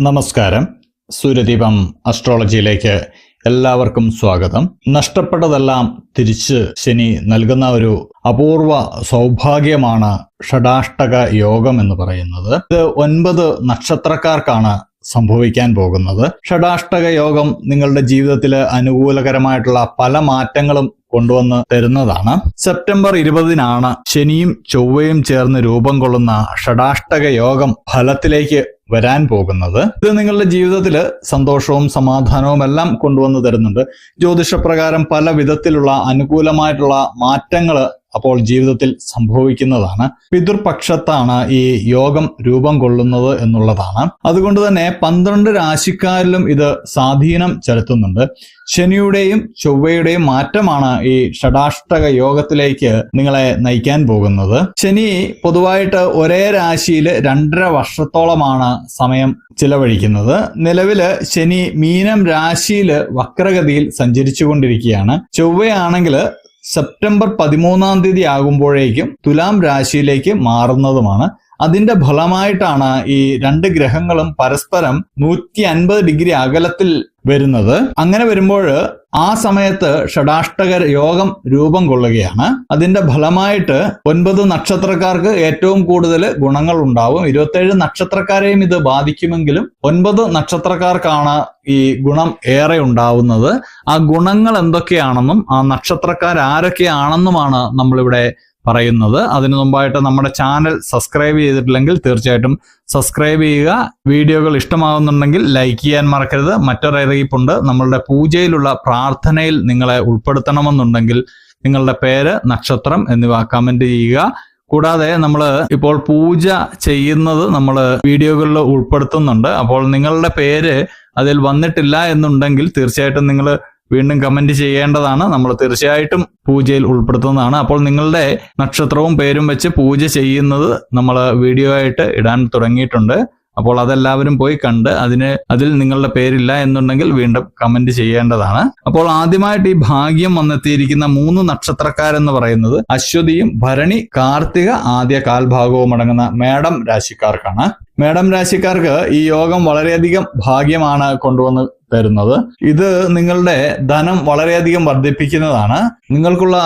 നമസ്കാരം. സൂര്യദീപം അസ്ട്രോളജിയിലേക്ക് എല്ലാവർക്കും സ്വാഗതം. നഷ്ടപ്പെട്ടതെല്ലാം തിരിച്ച് ശനി നൽകുന്ന ഒരു അപൂർവ സൗഭാഗ്യമാണ് ഷഡാഷ്ടക യോഗം എന്ന് പറയുന്നത്. ഇത് ഒൻപത് നക്ഷത്രക്കാർക്കാണ് സംഭവിക്കാൻ പോകുന്നത്. ഷഡാഷ്ടക യോഗം നിങ്ങളുടെ ജീവിതത്തിൽ അനുകൂലകരമായിട്ടുള്ള പല മാറ്റങ്ങളും കൊണ്ടുവന്ന് തരുന്നതാണ്. സെപ്റ്റംബർ ഇരുപതിനാണ് ശനിയും ചൊവ്വയും ചേർന്ന് രൂപം കൊള്ളുന്ന ഷഡാഷ്ടക യോഗം ഫലത്തിലേക്ക് വരാൻ പോകുന്നത്. ഇത് നിങ്ങളുടെ ജീവിതത്തിൽ സന്തോഷവും സമാധാനവും എല്ലാം കൊണ്ടുവന്ന് തരുന്നുണ്ട്. ജ്യോതിഷപ്രകാരം പല വിധത്തിലുള്ള അനുകൂലമായിട്ടുള്ള മാറ്റങ്ങൾ അപ്പോൾ ജീവിതത്തിൽ സംഭവിക്കുന്നതാണ്. പിതൃപക്ഷത്താണ് ഈ യോഗം രൂപം കൊള്ളുന്നത് എന്നുള്ളതാണ്. അതുകൊണ്ട് തന്നെ പന്ത്രണ്ട് രാശിക്കാരിലും ഇത് സ്വാധീനം ചെലുത്തുന്നുണ്ട്. ശനിയുടെയും ചൊവ്വയുടെയും മാറ്റമാണ് ഈ ഷടാഷ്ടക യോഗത്തിലേക്ക് നിങ്ങളെ നയിക്കാൻ പോകുന്നത്. ശനി പൊതുവായിട്ട് ഒരേ രാശിയിൽ രണ്ടര വർഷത്തോളമാണ് സമയം ചിലവഴിക്കുന്നത്. നിലവിൽ ശനി മീനം രാശിയിൽ വക്രഗതിയിൽ സഞ്ചരിച്ചുകൊണ്ടിരിക്കുകയാണ്. ചൊവ്വയാണെങ്കിൽ സെപ്റ്റംബർ പതിമൂന്നാം തീയതി ആകുമ്പോഴേക്കും തുലാം രാശിയിലേക്ക് മാറുന്നതുമാണ് അതിന്റെ ഫലമായിട്ടാണ് ഈ രണ്ട് ഗ്രഹങ്ങളും പരസ്പരം നൂറ്റി അൻപത് ഡിഗ്രി അകലത്തിൽ വരുന്നത്. അങ്ങനെ വരുമ്പോൾ ആ സമയത്ത് ഷഡാഷ്ടകർ യോഗം രൂപം കൊള്ളുകയാണ്. അതിന്റെ ഫലമായിട്ട് ഒൻപത് നക്ഷത്രക്കാർക്ക് ഏറ്റവും കൂടുതൽ ഗുണങ്ങൾ ഉണ്ടാവും. ഇരുപത്തേഴ് നക്ഷത്രക്കാരെയും ഇത് ബാധിക്കുമെങ്കിലും ഒൻപത് നക്ഷത്രക്കാർക്കാണ് ഈ ഗുണം ഏറെ ഉണ്ടാവുന്നത്. ആ ഗുണങ്ങൾ എന്തൊക്കെയാണെന്നും ആ നക്ഷത്രക്കാർ ആരൊക്കെയാണെന്നുമാണ് നമ്മളിവിടെ പറയുന്നത്. അതിനു മുമ്പായിട്ട് നമ്മുടെ ചാനൽ സബ്സ്ക്രൈബ് ചെയ്തിട്ടില്ലെങ്കിൽ തീർച്ചയായിട്ടും സബ്സ്ക്രൈബ് ചെയ്യുക. വീഡിയോകൾ ഇഷ്ടമാകുന്നുണ്ടെങ്കിൽ ലൈക്ക് ചെയ്യാൻ മറക്കരുത്. മറ്റൊരു മറ്റൊരറിയിപ്പുണ്ട്. നമ്മളുടെ പൂജയിലുള്ള പ്രാർത്ഥനയിൽ നിങ്ങളെ ഉൾപ്പെടുത്തണമെന്നുണ്ടെങ്കിൽ നിങ്ങളുടെ പേര് നക്ഷത്രം എന്നിവ കമന്റ് ചെയ്യുക. കൂടാതെ നമ്മൾ ഇപ്പോൾ പൂജ ചെയ്യുന്നത് നമ്മൾ വീഡിയോകളിൽ ഉൾപ്പെടുത്തുന്നുണ്ട്. അപ്പോൾ നിങ്ങളുടെ പേര് അതിൽ വന്നിട്ടില്ല എന്നുണ്ടെങ്കിൽ തീർച്ചയായിട്ടും നിങ്ങൾ വീണ്ടും കമന്റ് ചെയ്യേണ്ടതാണ്. നമ്മൾ തീർച്ചയായിട്ടും പൂജയിൽ ഉൾപ്പെടുത്തുന്നതാണ്. അപ്പോൾ നിങ്ങളുടെ നക്ഷത്രവും പേരും വെച്ച് പൂജ ചെയ്യുന്നത് നമ്മൾ വീഡിയോ ആയിട്ട് ഇടാൻ തുടങ്ങിയിട്ടുണ്ട്. അപ്പോൾ അതെല്ലാവരും പോയി കണ്ട് അതിന് അതിൽ നിങ്ങളുടെ പേരില്ല എന്നുണ്ടെങ്കിൽ വീണ്ടും കമന്റ് ചെയ്യേണ്ടതാണ്. അപ്പോൾ ആദ്യമായിട്ട് ഈ ഭാഗ്യം വന്നെത്തിയിരിക്കുന്ന മൂന്ന് നക്ഷത്രക്കാരെന്ന് പറയുന്നത് അശ്വതിയും ഭരണി കാർത്തിക ആദ്യ കാൽഭാഗവും അടങ്ങുന്ന മേടം രാശിക്കാർക്കാണ്. മേടം രാശിക്കാർക്ക് ഈ യോഗം വളരെയധികം ഭാഗ്യമാണ് കൊണ്ടുവന്ന് തരുന്നത്. ഇത് നിങ്ങളുടെ ധനം വളരെയധികം വർദ്ധിപ്പിക്കുന്നതാണ്. നിങ്ങൾക്കുള്ള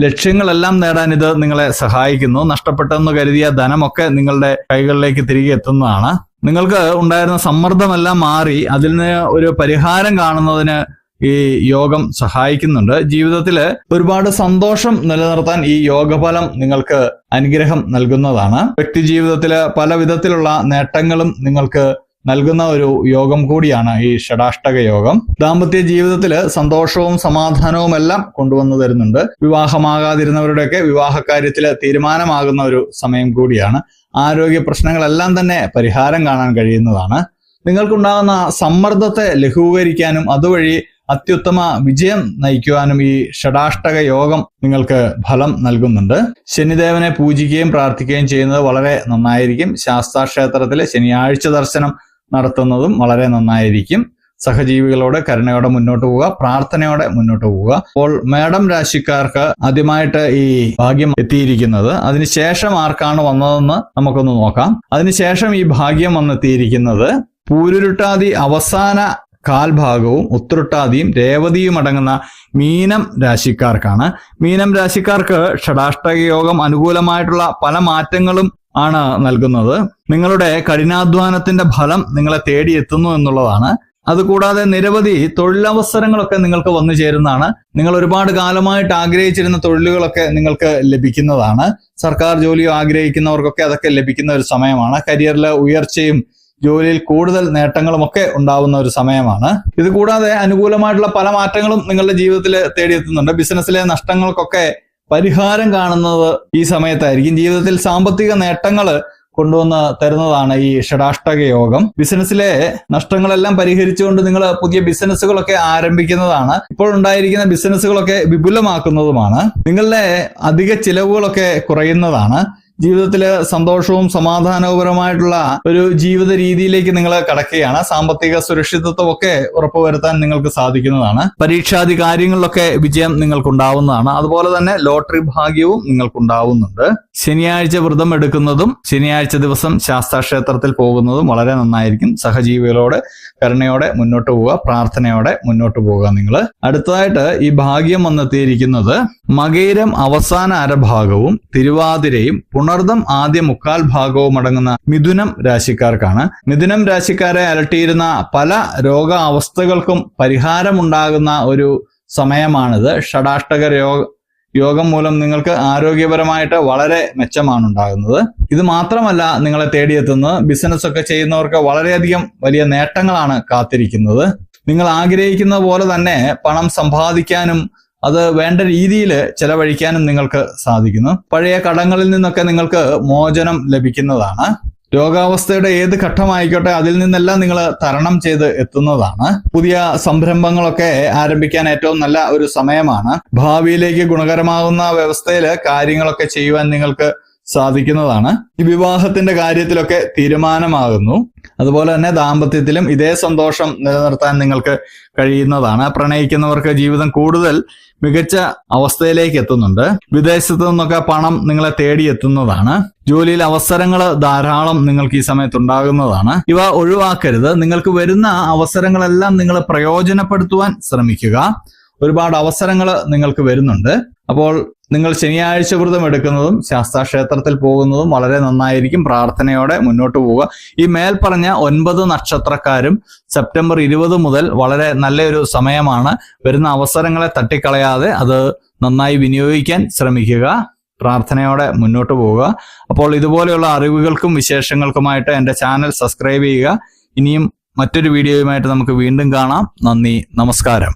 ലക്ഷ്യങ്ങളെല്ലാം നേടാൻ ഇത് നിങ്ങളെ സഹായിക്കുന്നു. നഷ്ടപ്പെട്ടെന്ന് കരുതിയ ധനമൊക്കെ നിങ്ങളുടെ കൈകളിലേക്ക് തിരികെ എത്തുന്നതാണ്. നിങ്ങൾക്ക് ഉണ്ടായിരുന്ന സമ്മർദ്ദമെല്ലാം മാറി അതിൽ നിന്ന് ഒരു പരിഹാരം കാണുന്നതിന് ഈ യോഗം സഹായിക്കുന്നുണ്ട്. ജീവിതത്തിൽ ഒരുപാട് സന്തോഷം നിലനിർത്താൻ ഈ യോഗഫലം നിങ്ങൾക്ക് അനുഗ്രഹം നൽകുന്നതാണ്. വ്യക്തി ജീവിതത്തിൽ പല വിധത്തിലുള്ള നേട്ടങ്ങളും നിങ്ങൾക്ക് നൽകുന്ന ഒരു യോഗം കൂടിയാണ് ഈ ഷഡാഷ്ടക യോഗം. ദാമ്പത്യ ജീവിതത്തിൽ സന്തോഷവും സമാധാനവും എല്ലാം കൊണ്ടുവന്നു തരുന്നുണ്ട്. വിവാഹമാകാതിരുന്നവരുടെയൊക്കെ വിവാഹകാര്യത്തിൽ തീരുമാനമാകുന്ന ഒരു സമയം കൂടിയാണ്. ആരോഗ്യ പ്രശ്നങ്ങളെല്ലാം തന്നെ പരിഹാരം കാണാൻ കഴിയുന്നതാണ്. നിങ്ങൾക്കുണ്ടാകുന്ന സമ്മർദ്ദത്തെ ലഘൂകരിക്കാനും അതുവഴി അത്യുത്തമ വിജയം നയിക്കുവാനും ഈ ഷടാഷ്ടക യോഗം നിങ്ങൾക്ക് ഫലം നൽകുന്നുണ്ട്. ശനിദേവനെ പൂജിക്കുകയും പ്രാർത്ഥിക്കുകയും ചെയ്യുന്നത് വളരെ നന്നായിരിക്കും. ശാസ്താക്ഷേത്രത്തിൽ ശനിയാഴ്ച ദർശനം നടത്തുന്നതും വളരെ നന്നായിരിക്കും. സഹജീവികളോട് കരുണയോടെ മുന്നോട്ട് പോവുക പ്രാർത്ഥനയോടെ മുന്നോട്ട് പോവുക. അപ്പോൾ മേഡം രാശിക്കാർക്ക് ആദ്യമായിട്ട് ഈ ഭാഗ്യം എത്തിയിരിക്കുന്നത്. അതിനുശേഷം ആർക്കാണ് വന്നതെന്ന് നമുക്കൊന്ന് നോക്കാം. അതിനുശേഷം ഈ ഭാഗ്യം വന്നെത്തിയിരിക്കുന്നത് പൂരുരുട്ടാതി അവസാന കാൽഭാഗവും ഉത്രട്ടാദിയും രേവതിയും അടങ്ങുന്ന മീനം രാശിക്കാർക്കാണ്. മീനം രാശിക്കാർക്ക് ഷടാഷ്ടക യോഗം അനുകൂലമായിട്ടുള്ള പല മാറ്റങ്ങളും ആണ് നൽകുന്നത്. നിങ്ങളുടെ കഠിനാധ്വാനത്തിന്റെ ഫലം നിങ്ങളെ തേടിയെത്തുന്നു എന്നുള്ളതാണ്. അതുകൂടാതെ നിരവധി തൊഴിലവസരങ്ങളൊക്കെ നിങ്ങൾക്ക് വന്നു ചേരുന്നതാണ്. നിങ്ങൾ ഒരുപാട് കാലമായിട്ട് ആഗ്രഹിച്ചിരുന്ന തൊഴിലുകളൊക്കെ നിങ്ങൾക്ക് ലഭിക്കുന്നതാണ്. സർക്കാർ ജോലിയോ ആഗ്രഹിക്കുന്നവർക്കൊക്കെ അതൊക്കെ ലഭിക്കുന്ന ഒരു സമയമാണ്. കരിയറിലെ ഉയർച്ചയും ജോലിയിൽ കൂടുതൽ നേട്ടങ്ങളും ഒക്കെ ഉണ്ടാവുന്ന ഒരു സമയമാണ്. ഇത് കൂടാതെ അനുകൂലമായിട്ടുള്ള പല മാറ്റങ്ങളും നിങ്ങളുടെ ജീവിതത്തിൽ തേടിയെത്തുന്നുണ്ട്. ബിസിനസ്സിലെ നഷ്ടങ്ങൾക്കൊക്കെ പരിഹാരം കാണുന്നത് ഈ സമയത്തായിരിക്കും. ജീവിതത്തിൽ സാമ്പത്തിക നേട്ടങ്ങൾ കൊണ്ടുവന്ന് തരുന്നതാണ് ഈ ഷഡാഷ്ടക യോഗം. ബിസിനസ്സിലെ നഷ്ടങ്ങളെല്ലാം പരിഹരിച്ചുകൊണ്ട് നിങ്ങൾ പുതിയ ബിസിനസ്സുകളൊക്കെ ആരംഭിക്കുന്നതാണ്. ഇപ്പോൾ ഉണ്ടായിരിക്കുന്ന ബിസിനസ്സുകളൊക്കെ വിപുലമാക്കുന്നതുമാണ്. നിങ്ങളുടെ അധിക ചിലവുകളൊക്കെ കുറയുന്നതാണ്. ജീവിതത്തിൽ സന്തോഷവും സമാധാനപരമായിട്ടുള്ള ഒരു ജീവിത രീതിയിലേക്ക് നിങ്ങൾ കടക്കുകയാണ്. സാമ്പത്തിക സുരക്ഷിതത്വം ഒക്കെ ഉറപ്പുവരുത്താൻ നിങ്ങൾക്ക് സാധിക്കുന്നതാണ്. പരീക്ഷാദി കാര്യങ്ങളിലൊക്കെ വിജയം നിങ്ങൾക്കുണ്ടാവുന്നതാണ്. അതുപോലെ തന്നെ ലോട്ടറി ഭാഗ്യവും നിങ്ങൾക്കുണ്ടാവുന്നുണ്ട്. ശനിയാഴ്ച വ്രതം എടുക്കുന്നതും ശനിയാഴ്ച ദിവസം ശാസ്താക്ഷേത്രത്തിൽ പോകുന്നതും വളരെ നന്നായിരിക്കും. സഹജീവികളോട് കരുണയോടെ മുന്നോട്ട് പോവുക പ്രാർത്ഥനയോടെ മുന്നോട്ട് പോവുക നിങ്ങൾ അടുത്തതായിട്ട് ഈ ഭാഗ്യം വന്നെത്തിയിരിക്കുന്നത് മകയിരം അവസാന അരഭാഗവും തിരുവാതിരയും പുണർദം ആദ്യ മുക്കാൽ ഭാഗവും അടങ്ങുന്ന മിഥുനം രാശിക്കാർക്കാണ്. മിഥുനം രാശിക്കാരെ അലട്ടിയിരുന്ന പല രോഗാവസ്ഥകൾക്കും പരിഹാരമുണ്ടാകുന്ന ഒരു സമയമാണിത്. ഷടാഷ്ടക രോഗ യോഗം മൂലം നിങ്ങൾക്ക് ആരോഗ്യപരമായിട്ട് വളരെ മെച്ചമാണ് ഉണ്ടാകുന്നത് ഇത് മാത്രമല്ല നിങ്ങളെ തേടിയെത്തുന്നത് ബിസിനസ് ഒക്കെ ചെയ്യുന്നവർക്ക് വളരെയധികം വലിയ നേട്ടങ്ങളാണ് കാത്തിരിക്കുന്നത്. നിങ്ങൾ ആഗ്രഹിക്കുന്ന പോലെ തന്നെ പണം സമ്പാദിക്കാനും അത് വേണ്ട രീതിയിൽ ചെലവഴിക്കാനും നിങ്ങൾക്ക് സാധിക്കുന്നു. പഴയ കടങ്ങളിൽ നിന്നൊക്കെ നിങ്ങൾക്ക് മോചനം ലഭിക്കുന്നതാണ്. രോഗാവസ്ഥയുടെ ഏത് ഘട്ടമായിക്കോട്ടെ അതിൽ നിന്നെല്ലാം നിങ്ങൾ തരണം ചെയ്ത് എത്തുന്നതാണ്. പുതിയ സംരംഭങ്ങളൊക്കെ ആരംഭിക്കാൻ ഏറ്റവും നല്ല ഒരു സമയമാണ്. ഭാവിയിലേക്ക് ഗുണകരമാകുന്ന വ്യവസ്ഥയിൽ കാര്യങ്ങളൊക്കെ ചെയ്യുവാൻ നിങ്ങൾക്ക് സാധിക്കുന്നതാണ്. ഈ വിവാഹത്തിന്റെ കാര്യത്തിലൊക്കെ തീരുമാനമാകുന്നു. അതുപോലെ തന്നെ ദാമ്പത്യത്തിലും ഇതേ സന്തോഷം നിലനിർത്താൻ നിങ്ങൾക്ക് കഴിയുന്നതാണ്. പ്രണയിക്കുന്നവർക്ക് ജീവിതം കൂടുതൽ മികച്ച അവസ്ഥയിലേക്ക് എത്തുന്നുണ്ട്. വിദേശത്തു നിന്നൊക്കെ പണം നിങ്ങളെ തേടിയെത്തുന്നതാണ് ജോലിയിൽ അവസരങ്ങൾ ധാരാളം നിങ്ങൾക്ക് ഈ സമയത്ത് ഉണ്ടാകുന്നതാണ്. ഇവ ഒഴിവാക്കരുത്. നിങ്ങൾക്ക് വരുന്ന അവസരങ്ങളെല്ലാം നിങ്ങൾ പ്രയോജനപ്പെടുത്തുവാൻ ശ്രമിക്കുക. ഒരുപാട് അവസരങ്ങൾ നിങ്ങൾക്ക് വരുന്നുണ്ട്. അപ്പോൾ നിങ്ങൾ ശനിയാഴ്ച വ്രതം എടുക്കുന്നതും ശാസ്താക്ഷേത്രത്തിൽ പോകുന്നതും വളരെ നന്നായിരിക്കും. പ്രാർത്ഥനയോടെ മുന്നോട്ട് പോവുക. ഈ മേൽപ്പറഞ്ഞ ഒൻപത് നക്ഷത്രക്കാരും സെപ്റ്റംബർ ഇരുപത് മുതൽ വളരെ നല്ലൊരു സമയമാണ്. വരുന്ന അവസരങ്ങളെ തട്ടിക്കളയാതെ അത് നന്നായി വിനിയോഗിക്കാൻ ശ്രമിക്കുക. പ്രാർത്ഥനയോടെ മുന്നോട്ട് പോവുക. അപ്പോൾ ഇതുപോലെയുള്ള അറിവുകൾക്കും വിശേഷങ്ങൾക്കുമായിട്ട് എന്റെ ചാനൽ സബ്സ്ക്രൈബ് ചെയ്യുക. ഇനിയും മറ്റൊരു വീഡിയോയുമായിട്ട് നമുക്ക് വീണ്ടും കാണാം. നന്ദി. നമസ്കാരം.